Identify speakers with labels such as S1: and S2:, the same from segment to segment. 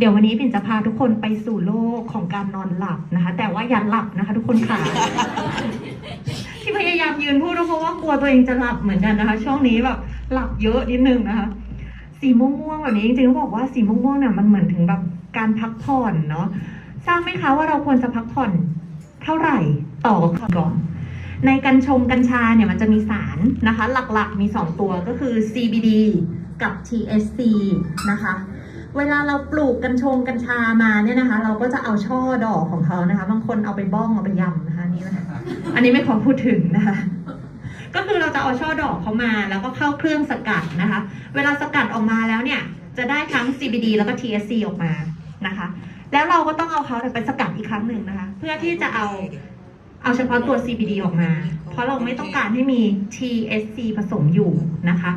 S1: เดี๋ยววันนี้ปิ่นจะพาทุกคนไปสู่โลกของการนอนหลับนะคะ แต่ว่าอย่าหลับนะคะ ทุกคนค่ะ ที่พยายามยืนพูดก็เพราะว่ากลัวตัวเองจะหลับเหมือนกันนะคะ ช่วงนี้แบบหลับเยอะนิดนึงนะคะ สีม่วงๆแบบนี้จริงๆต้องบอกว่าสีม่วงๆเนี่ยมันเหมือนถึงแบบการพักผ่อนเนาะทราบไหมคะว่าเราควรจะพักผ่อนเท่าไหร่ต่อก่อนในกัญชงกัญชาเนี่ยมันจะมีสารนะคะ หลักๆมี 2 ตัวก็คือ CBD กับ THC นะคะ เวลาเราปลูกกัญชงกัญชามาเนี่ยนะคะ เราก็จะเอาช่อดอกของเขานะคะ บางคนเอาไปบ้องเอาไปยำนะคะนนี่นะคะอันนี้ไม่ขอพูดถึงนะคะ ก็คือเราจะเอาช่อดอกเขามาแล้วก็เข้าเครื่องสกัดนะคะ เวลาสกัดออกมาแล้วเนี่ย จะได้ทั้ง CBD แล้วก็ THC ออกมานะคะ แล้วเราก็ต้องเอาเขาไปสกัดอีกครั้งหนึ่งนะคะ เพื่อที่จะเอาเอาเฉพาะตัว CBD ออกมา เพราะเราไม่ต้องการให้มี THC ผสมอยู่นะคะ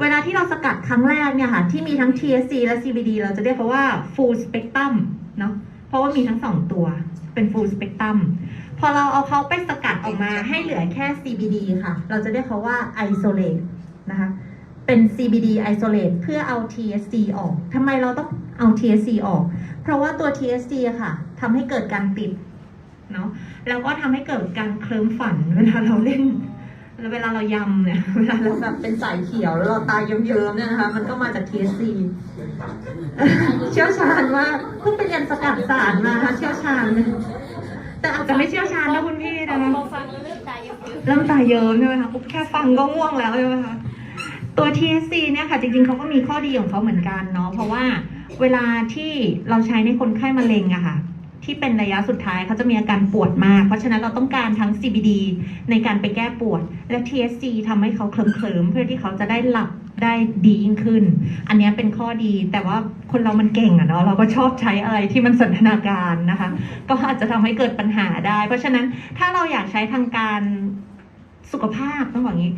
S1: เวลาที่เราสกัดครั้งแรกเนี่ยค่ะ ที่มีทั้ง THC และ CBD เราจะเรียกเขาว่า full spectrum เนาะเพราะว่ามีทั้งสองตัวเป็น full spectrum พอเราเอาเขาไปสกัดออกมาให้เหลือแค่ CBD ค่ะ เราจะเรียกเขาว่า isolate นะคะ เป็น CBD isolate เพื่อเอา THC ออกทำไมเราต้องเอา THC ออก เพราะว่าตัว THC อะค่ะทำให้เกิดการติดเนาะแล้วก็ทำให้เกิดการเคลิ้มฝันเวลาเราเล่น แล้วเวลาเรายำเนี่ย เวลาเราแบบเป็นสายเขียวแล้วเราตาเยิ้มๆเนี่ยนะคะ มันก็มาจาก THC เชี่ยวชาญมากเพิ่งไปเรียนสกัดสารมาค่ะเชี่ยวชาญเลยแต่อาจจะไม่เชี่ยวชาญนะคุณพี่นะคะ
S2: พอฟังแล้วเริ่มตายเยอะ
S1: เริ่มตาเยิ้มใช่ไหมคะแค่ฟังก็ง่วงแล้วใช่ไหมคะตัว THC เนี่ยค่ะจริงๆเขาก็มีข้อดีของเขาเหมือนกันเนาะเพราะว่าเวลาที่เราใช้ในคนไข้มะเร็งอะค่ะ ที่เป็นระยะสุดท้ายเขาจะมีอาการปวดมาก เพราะฉะนั้นเราต้องการทั้ง CBD ในการไปแก้ปวด และ THC ทำให้เขาเคลิ้มๆเพื่อที่เขาจะได้หลับได้ดียิ่งขึ้น อันนี้เป็นข้อดี แต่ว่าคนเรามันเก่งอะเนาะ เราก็ชอบใช้อะไรที่มันสันทนาการนะคะ ก็อาจจะทำให้เกิดปัญหาได้ เพราะฉะนั้นถ้าเราอยากใช้ทางการสุขภาพต้องบอกงี้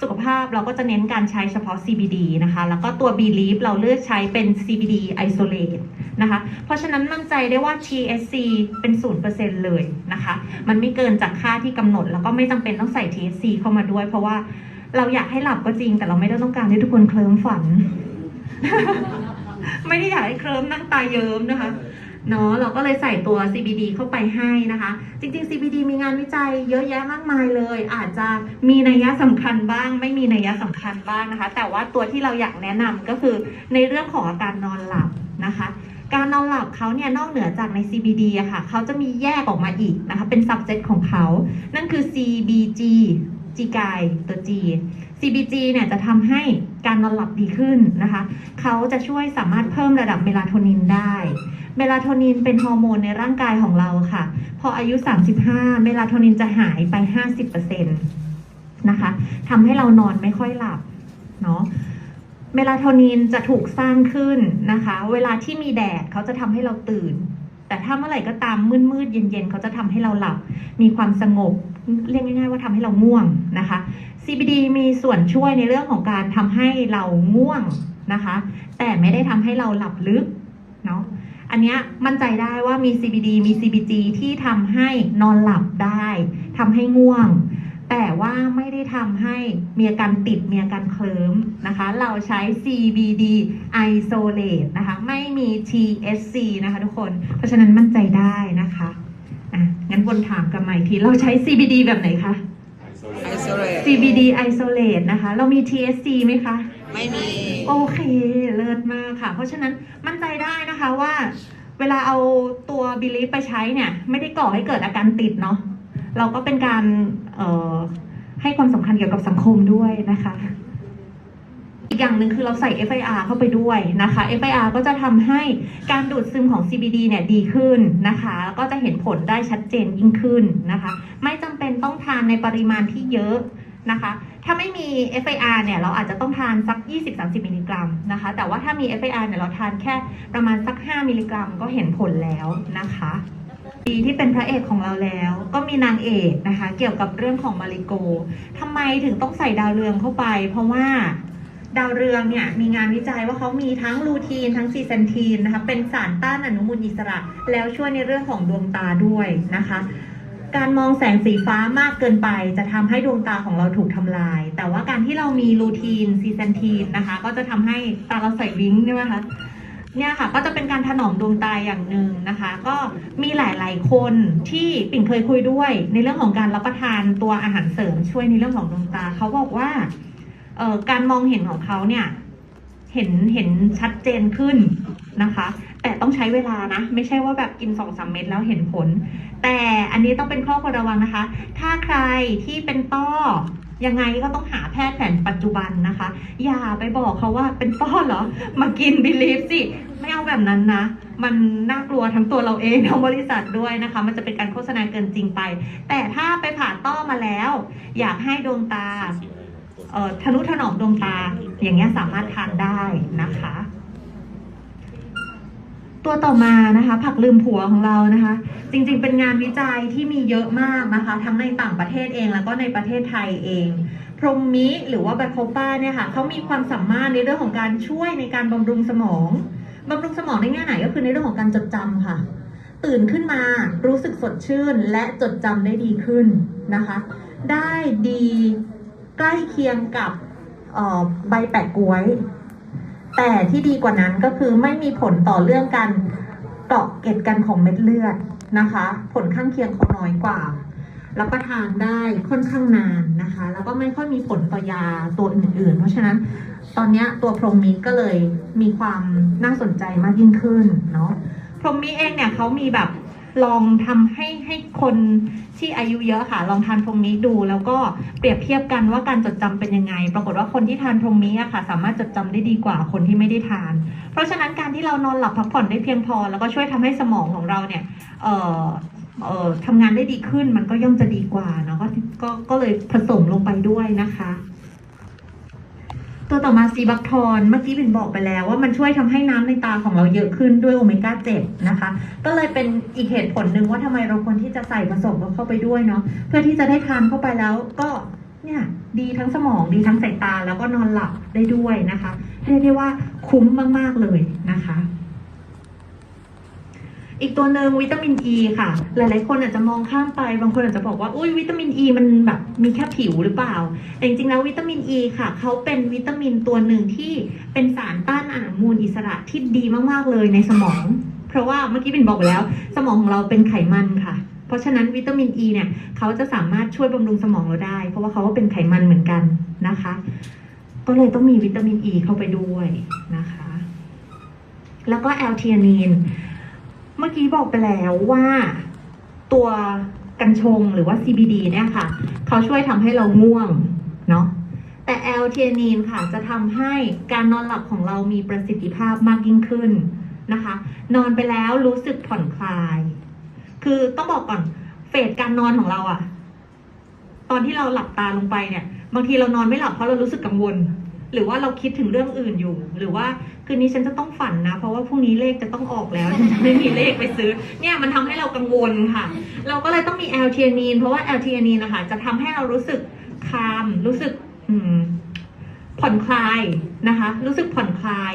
S1: สุขภาพเราก็จะเน้นการใช้เฉพาะ CBD นะคะ แล้วก็ตัว Belief เราเลือกใช้เป็น CBD Isolate นะคะ เพราะฉะนั้นมั่นใจได้ว่า THC เป็น 0%เลยนะคะ มันไม่เกินจากค่าที่กำหนด แล้วก็ไม่จำเป็นต้องใส่ THC เข้ามาด้วย เพราะว่าเราอยากให้หลับก็จริง แต่เราไม่ได้ต้องการให้ทุกคนเคลิ้มฝัน ไม่ได้อยากให้เคลิ้มนั่งตาเยิ้มนะคะเนาะเราก็เลยใส่ตัว CBD เข้าไปให้นะคะ จริง ๆ CBD มีงานวิจัยเยอะแยะมากมายเลย อาจจะมีนัยยะสำคัญบ้าง ไม่มีนัยยะสำคัญบ้างนะคะ แต่ว่าตัวที่เราอยากแนะนำก็คือในเรื่องของอาการนอนหลับนะคะ การนอนหลับเขาเนี่ยนอกเหนือจากใน CBD อะค่ะเขาจะมีแยกออกมาอีกนะคะ เป็น subset ของเขา นั่นคือ CBG G กายตัว G CBG เนี่ยจะทำให้การนอนหลับดีขึ้นนะคะ เขาจะช่วยสามารถเพิ่มระดับเมลาโทนินได้ เมลาโทนินเป็นฮอร์โมนในร่างกายของเราค่ะ พออายุ 35 เมลาโทนินจะหายไป 50%นะคะทำให้เรานอนไม่ค่อยหลับเนาะ เมลาโทนินจะถูกสร้างขึ้นนะคะ เวลาที่มีแดดเขาจะทำให้เราตื่น แต่ถ้าเมื่อไหร่ก็ตามมืดๆเย็นๆเขาจะทำให้เราหลับ มีความสงบเรียกง่ายๆว่าทำให้เราง่วงนะคะ CBD มีส่วนช่วยในเรื่องของการทำให้เราง่วงนะคะ แต่ไม่ได้ทำให้เราหลับลึกเนาะอันนี้มั่นใจได้ว่ามี CBD มี CBG ที่ทำให้นอนหลับได้ทำให้ง่วง แต่ว่าไม่ได้ทำให้มีอาการติดมีอาการเคลิ้มนะคะ เราใช้ CBD isolate นะคะ ไม่มี THC นะคะทุกคน เพราะฉะนั้นมั่นใจได้นะคะอะงั้นวนถามกันใหม่อีกที เราใช้ CBD แบบไหนคะ
S3: isolate
S1: CBD isolate นะคะ เรามี THC ไหมคะ
S3: ไม่มี
S1: โอเค เลิศมากค่ะ เพราะฉะนั้นมั่นใจได้นะคะว่า เวลาเอาตัวบิลีฟไปใช้เนี่ย ไม่ได้ก่อให้เกิดอาการติดเนาะ เราก็เป็นการให้ความสำคัญเกี่ยวกับสังคมด้วยนะคะ อีกอย่างหนึ่งคือเราใส่ FIR เข้าไปด้วยนะคะ FIR ก็จะทำให้การดูดซึมของ CBD เนี่ยดีขึ้นนะคะ ก็จะเห็นผลได้ชัดเจนยิ่งขึ้นนะคะ ไม่จำเป็นต้องทานในปริมาณที่เยอะนะคะ ถ้าไม่มี FIR เนี่ย เราอาจจะต้องทานสัก 20-30 มิลลิกรัมนะคะ แต่ว่าถ้ามี FIR เนี่ย เราทานแค่ประมาณสัก 5 มิลลิกรัมก็เห็นผลแล้วนะคะ ปีที่เป็นพระเอกของเราแล้ว ก็มีนางเอกนะคะ เกี่ยวกับเรื่องของมาริโกทำไมถึงต้องใส่ดาวเรืองเข้าไป เพราะว่าดาวเรืองเนี่ยมีงานวิจัยว่าเขามีทั้งลูทีนทั้งซีเซนทีนนะคะเป็นสารต้านอนุมูลอิสระ แล้วช่วยในเรื่องของดวงตาด้วยนะคะ การมองแสงสีฟ้ามากเกินไป จะทำให้ดวงตาของเราถูกทำลาย แต่ว่าการที่เรามีลูทีนซีเซนทีนนะคะ ก็จะทำให้ตาเราใส่วิ้งใช่ไหมคะ เนี่ยค่ะ ก็จะเป็นการถนอมดวงตาอย่างหนึ่งนะคะ ก็มีหลาย ๆ คนที่ปิ่นเคยคุยด้วย ในเรื่องของการรับประทานตัวอาหารเสริมช่วยในเรื่องของดวงตาเขาบอกว่าการมองเห็นของเขาเนี่ยเห็นเห็นชัดเจนขึ้นนะคะ แต่ต้องใช้เวลานะ ไม่ใช่ว่าแบบกินสองสามเม็ดแล้วเห็นผล แต่อันนี้ต้องเป็นข้อควรระวังนะคะ ถ้าใครที่เป็นต้อ ยังไงก็ต้องหาแพทย์แผนปัจจุบันนะคะ อย่าไปบอกเขาว่าเป็นต้อเหรอ มากินบิลีฟสิ ไม่เอาแบบนั้นนะ มันน่ากลัวทั้งตัวเราเองทั้งบริษัทด้วยนะคะ มันจะเป็นการโฆษณาเกินจริงไป แต่ถ้าไปผ่าต้อมาแล้ว อยากให้ดวงตาเอ่อทะนุถนอมดวงตา อย่างเงี้ยสามารถทานได้นะคะ ตัวต่อมานะคะผักลืมผัวของเรานะคะ จริงๆ เป็นงานวิจัยที่มีเยอะมากนะคะ ทั้งในต่างประเทศเองแล้วก็ในประเทศไทยเอง พรมมิหรือว่าแบคโคป้าเนี่ยค่ะเขามีความสามารถในเรื่องของการช่วยในการบำรุงสมองบำรุงสมองในแง่ไหนก็คือในเรื่องของการจดจำค่ะ ตื่นขึ้นมารู้สึกสดชื่นและจดจำได้ดีขึ้นนะคะ ได้ดีใกล้เคียงกับออใบแปะกล้วย แต่ที่ดีกว่านั้นก็คือไม่มีผลต่อเรื่องการเกาะเก็ดกันของเม็ดเลือดนะคะ ผลข้างเคียงเขาน้อยกว่ารับประทานได้ค่อนข้างนานนะคะ แล้วก็ไม่ค่อยมีผลต่อยาตัวอื่นๆ เพราะฉะนั้นตอนนี้ตัวพรหมมิก็เลยมีความน่าสนใจมากยิ่งขึ้นเนาะพรหมมิเองเนี่ยเขามีแบบลองทำให้ให้คน ที่อายุเยอะค่ะ ลองทานพรงมี้ดู แล้วก็เปรียบเทียบกันว่าการจดจำเป็นยังไง ปรากฏว่าคนที่ทานพรหมมิอะค่ะ สามารถจดจำได้ดีกว่าคนที่ไม่ได้ทาน เพราะฉะนั้นการที่เรานอนหลับพักผ่อนได้เพียงพอ แล้วก็ช่วยทำให้สมองของเราเนี่ยเอ่อเอ่อทำงานได้ดีขึ้นมันก็ย่อมจะดีกว่าเนาะก็ก็ก็เลยผสมลงไปด้วยนะคะ ตัวต่อมาซีบักทอนเมื่อกี้บินบอกไปแล้วว่ามันช่วยทำให้น้ำในตาของเราเยอะขึ้นด้วยโอเมก้าเจ็ดนะคะ ก็เลยเป็นอีกเหตุผลหนึ่งว่าทำไมเราควรที่จะใส่ผสมเข้าไปด้วยเนาะเพื่อที่จะได้ทานเข้าไปแล้วก็เนี่ยดีทั้งสมองดีทั้งสายตาแล้วก็นอนหลับได้ด้วยนะคะ เรียกได้ว่าคุ้มมาก ๆ เลยนะคะ อีกตัวหนึ่งวิตามินอ e ีค่ะ หลายๆ คนอาจจะมองข้ามไป บางคนอาจจะบอกว่าอุ้ยวิตามินอ e ีมันแบบมีแค่ผิวหรือเปล่า แต่จริงๆแล้ววิตามินอ e ีค่ะเขาเป็นวิตามินตัวหนึ่งที่เป็นสารต้านอนุมูลอิสระที่ดีมากๆเลยในสมอง เพราะว่าเมื่อกี้เป็นบอกไปแล้ว สมองของเราเป็นไขมันค่ะ เพราะฉะนั้นวิตามินอ e ีเนี่ยเขาจะสามารถช่วยบำรุงสมองเราได้ เพราะว่าเขาก็เป็นไขมันเหมือนกันนะคะ ก็เลยต้องมีวิตามินอ e ีเข้าไปด้วยนะคะ แล้วก็แอลเทียนีน เมื่อกี้บอกไปแล้วว่าตัวกัญชงหรือว่า CBD เนี่ยค่ะ เขาช่วยทำให้เราง่วงเนาะแต่แอลเทนีนค่ะจะทำให้การนอนหลับของเรามีประสิทธิภาพมากยิ่งขึ้นนะคะ นอนไปแล้วรู้สึกผ่อนคลาย คือต้องบอกก่อนเฟสการนอนของเราอะตอนที่เราหลับตาลงไปเนี่ย บางทีเรานอนไม่หลับเพราะเรารู้สึกกังวล หรือว่าเราคิดถึงเรื่องอื่นอยู่ หรือว่าคืนนี้ฉันจะต้องฝันนะ เพราะว่าพรุ่งนี้เลขจะต้องออกแล้วฉันไม่มีเลขไปซื้อ เนี่ยมันทำให้เรากังวลค่ะ เราก็เลยต้องมีแอลเทียนีนเพราะว่าแอลเทียนีนนะคะจะทำให้เรารู้สึกคามรู้สึกผ่อนคลายนะคะ รู้สึกผ่อนคลาย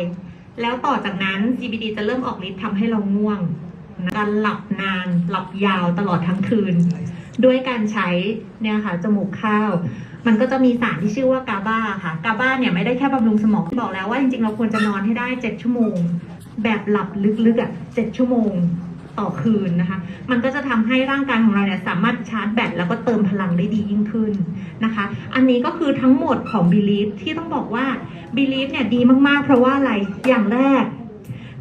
S1: แล้วต่อจากนั้น CBD จะเริ่มออกฤทธิ์ทำให้เราง่วงการหลับนาน หลับยาวตลอดทั้งคืน ด้วยการใช้เนี่ยค่ะจมูกข้าว มันก็จะมีสารที่ชื่อว่ากาบาค่ะ กาบาเนี่ยไม่ได้แค่บำรุงสมองบอกแล้วว่าจริงๆเราควรจะนอนให้ได้ 7 ชั่วโมง แบบหลับลึกๆอะ7ชั่วโมงต่อคืนนะคะ มันก็จะทำให้ร่างกายของเราเนี่ยสามารถชาร์จแบตแล้วก็เติมพลังได้ดียิ่งขึ้นนะคะ อันนี้ก็คือทั้งหมดของ Belief ที่ต้องบอกว่า Belief เนี่ยดีมากๆ เพราะว่าอะไร อย่างแรก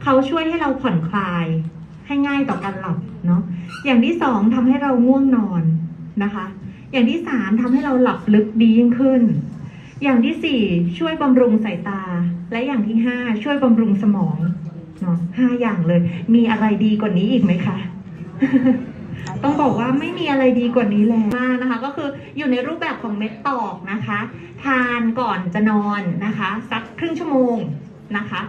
S1: เขาช่วยให้เราผ่อนคลาย ให้ง่ายต่อการหลับเนาะ อย่างที่สองทำให้เราง่วงนอนนะคะ อย่างที่สามทำให้เราหลับลึกดียิ่งขึ้น อย่างที่สี่ช่วยบำรุงสายตา และอย่างที่ห้าช่วยบำรุงสมองเนาะห้าอย่างเลย มีอะไรดีกว่านี้อีกไหมคะ ต้องบอกว่าไม่มีอะไรดีกว่านี้แล้วมากนะคะ ก็คืออยู่ในรูปแบบของเม็ดตอกนะคะ ทานก่อนจะนอนนะคะสักครึ่งชั่วโมงนะคะ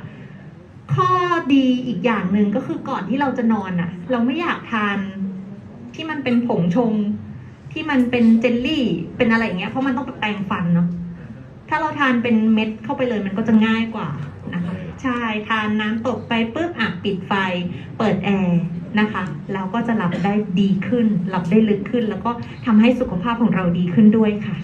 S1: ข้อดีอีกอย่างหนึ่งก็คือก่อนที่เราจะนอนอะ เราไม่อยากทานที่มันเป็นผงชง ที่มันเป็นเจลลี่เป็นอะไรอย่างเงี้ยเพราะมันต้องแปรงฟันเนาะถ้าเราทานเป็นเม็ดเข้าไปเลยมันก็จะง่ายกว่านะคะใช่ทานน้ำตกไปปุ๊บอะปิดไฟ เปิดแอร์นะคะแล้วก็จะหลับได้ดีขึ้น หลับได้ลึกขึ้น แล้วก็ทำให้สุขภาพของเราดีขึ้นด้วยค่ะ